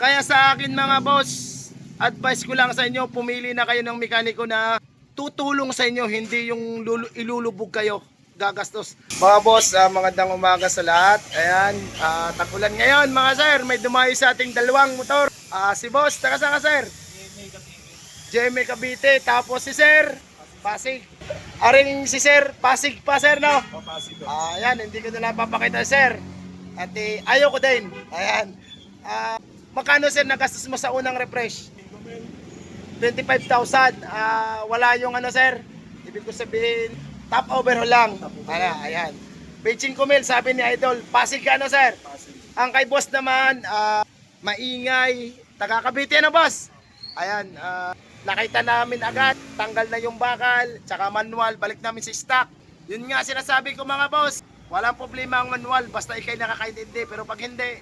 Kaya sa akin mga boss, advice ko lang sa inyo, pumili na kayo ng mekaniko na tutulong sa inyo, hindi yung lulu- ilulubog kayo gagastos. Mga boss, ah, magandang umaga sa lahat. Ayan, uh, tagulan ngayon mga sir, may dumayo sa ating dalawang motor. Ah, si boss, taga saan ka sir? JMA Cavite, tapos si sir, Pasig. Aring si sir, Pasig pa sir no? Ayan, hindi ko na lang papakita sir. At eh, ayaw ko din. Ayan. Ah, magkano sir nagastos mo sa unang refresh? 25,000. Ah, wala yung ano sir. Ibig ko sabihin, top overhaul lang. Ano, ayan. Beijing Kumil, sabi ni Idol, Pasig ka ano sir? Ang kay boss naman, ah, maingay, taga Cavite ano boss? Ayan, ah, nakita namin agad, tanggal na yung bakal, tsaka manual, balik namin sa stock. Yun nga sinasabi ko mga boss, walang problema ang manual, basta ikay nakakaintindi, pero pag hindi,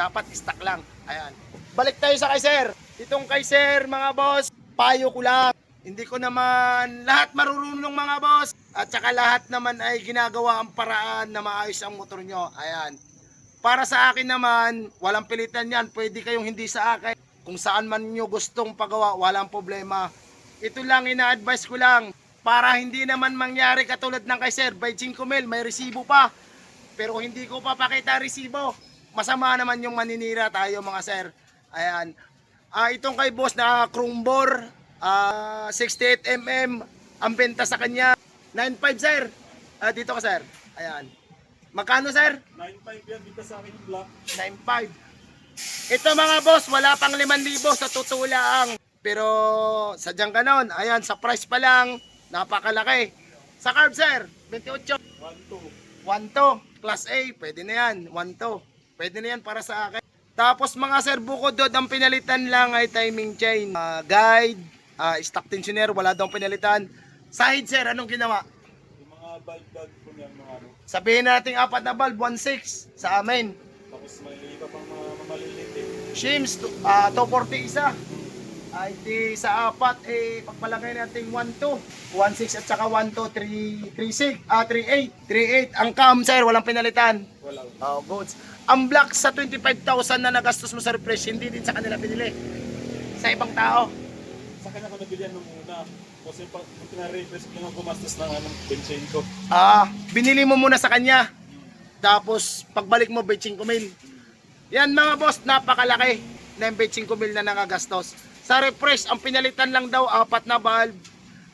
dapat stock lang. Ayan. Balik tayo sa kay sir. Itong kay sir, mga boss, payo ko lang. Hindi ko naman lahat marurunong mga boss. At saka lahat naman ay ginagawa ang paraan na maayos ang motor nyo. Ayan. Para sa akin naman, walang pilitan yan. Pwede kayong hindi sa akin. Kung saan man nyo gustong pagawa, walang problema. Ito lang ina-advise ko lang. Para hindi naman mangyari katulad ng kay Sir, by 5 mil, may resibo pa. Pero hindi ko papakita resibo. Masama naman yung maninira tayo mga sir. Ayan. Ah, itong kay boss na Krumbor, ah 68mm, ang benta sa kanya, 9.5 sir. Ah, dito ka sir. Ayan. Magkano sir? 9.5 yan, dito sa akin yung black. 9.5. Ito mga boss, wala pang 5,000 sa totoo lang. Pero sadyang ganon, ayan, sa price pa lang, napakalaki. Sa carb sir, 28. 1.2. 1-2, class A, pwede na yan, 1-2. Pwede na yan para sa akin. Tapos mga sir, bukod doon, ang pinalitan lang ay timing chain. Ah, guide, ah, stock tensioner, wala daw pinalitan. Side sir, anong ginawa? Yung mga bulb-bulb ko niyan, mga ano. Sabihin natin apat na bulb, 1.6 sa amin. Tapos may iba pang mga maliliit eh. Shims, to- ah, 240 isa. Ay di sa apat, eh, pagpalagay natin 1.2. 1.6 at saka 1.2, 3, 3.6, ah, 3.8. 3.8. Ang cam sir, walang pinalitan. Wala. Oh, goods. Ang black sa 25,000 na nagastos mo sa refresh, hindi din sa kanila binili. Sa ibang tao. Sa kanya ko nabilihan nung una. Kasi pag pina-refresh ko lang gumastos ng anong benching ko. Ah, binili mo muna sa kanya. Tapos, pagbalik mo, betching kumil. Yan mga boss, napakalaki na yung betching kumil na nakagastos. Sa refresh, ang pinalitan lang daw, apat na valve,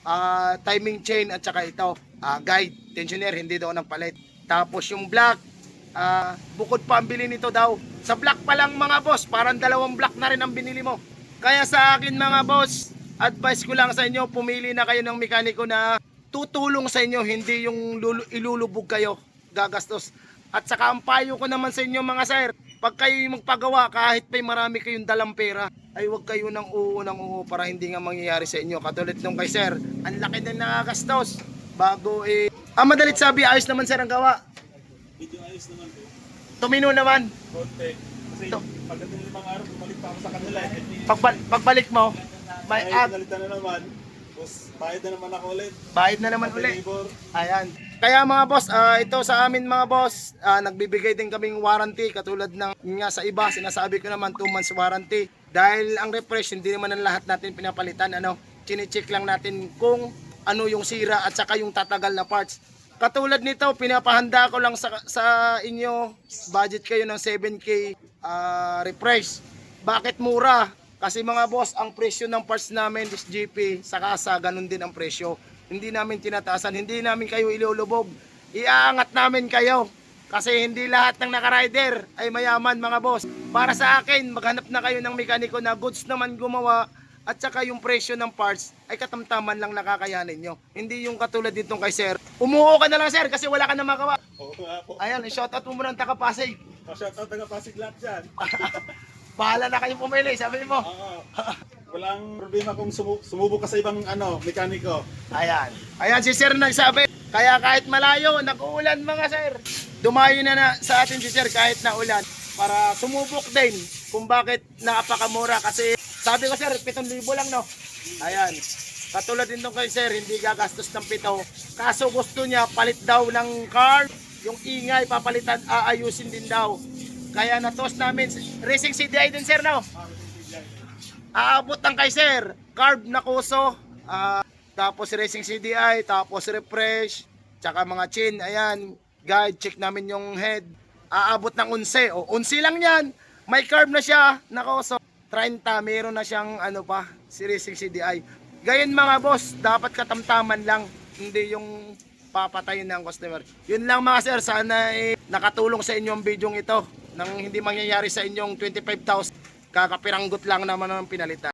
ah, timing chain, at saka ito, ah, guide, tensioner, hindi daw ng palit. Tapos yung black, ah, bukod pa ang bili nito daw. Sa black pa lang mga boss, parang dalawang black na rin ang binili mo. Kaya sa akin mga boss, advice ko lang sa inyo, pumili na kayo ng mekaniko na tutulong sa inyo, hindi yung lulu- ilulubog kayo, gagastos. At saka ang payo ko naman sa inyo mga sir, pag kayo yung magpagawa, kahit may marami kayong dalang pera, ay huwag kayo ng oo ng oo para hindi nga mangyayari sa inyo. Katulad nung kay sir, ang laki na nakagastos. Bago eh, ah madalit sabi, ayos naman sir ang gawa. Medyo ayos naman po. Tumino naman. Konti. Kasi Ito. pagdating limang araw, bumalik pa ako sa kanila eh. Pagbal- pagbalik mo, may Ay, at pinalitan na naman. Tapos bayad na naman ako ulit. bayad na naman Pati uli. labor. Ayan. Kaya mga boss, ah, ito sa amin mga boss, ah, nagbibigay din kaming warranty katulad ng nga sa iba, sinasabi ko naman 2 months warranty. Dahil ang refresh, hindi naman ang lahat natin pinapalitan. Ano, chinecheck lang natin kung ano yung sira at saka yung tatagal na parts. Katulad nito, pinapahanda ko lang sa, sa inyo, budget kayo ng 7K ah, refresh. Bakit mura? Kasi mga boss, ang presyo ng parts namin is GP sa kasa, ganun din ang presyo. Hindi namin tinataasan, hindi namin kayo ilulubog. Iaangat namin kayo. Kasi hindi lahat ng nakarider ay mayaman mga boss. Para sa akin, maghanap na kayo ng mekaniko na goods naman gumawa at saka yung presyo ng parts ay katamtaman lang nakakayanin nyo. Hindi yung katulad ditong kay sir. Umuo ka na lang sir kasi wala ka na magawa. Oo nga po. Ayan, shoutout mo muna ang taga-Pasig. Pa-shoutout taga Pasig lahat dyan. Bahala na kayo pumili, sabi mo. Oo. Walang problema kung sumu- sumubok ka sa ibang ano, mekaniko. Ayan. Ayan si Sir nagsabi. Kaya kahit malayo, nag-uulan mga sir. Dumayo na, na sa atin si Sir kahit na ulan. Para sumubok din kung bakit napakamura. Kasi sabi ko Sir, 7,000 lang no. Ayan. Katulad din nung kay Sir, hindi gagastos ng pito. Kaso gusto niya, palit daw ng car. Yung ingay, papalitan, aayusin din daw. Kaya na-toast namin. Racing CDI din sir, no? Aabot ng kay sir. Carb na kuso. ah, tapos racing CDI, tapos refresh, tsaka mga chin, ayan. Guide, check namin yung head. Aabot ng 11. O, 11 lang yan. May carb na siya, na kuso. 30, meron na siyang ano pa, si racing CDI. Gayon mga boss, dapat katamtaman lang. Hindi yung papatayin ng customer. Yun lang mga sir, sana eh, nakatulong sa inyong video ito nang hindi mangyayari sa inyong 25,000 kakapiranggot lang naman ang pinalitan.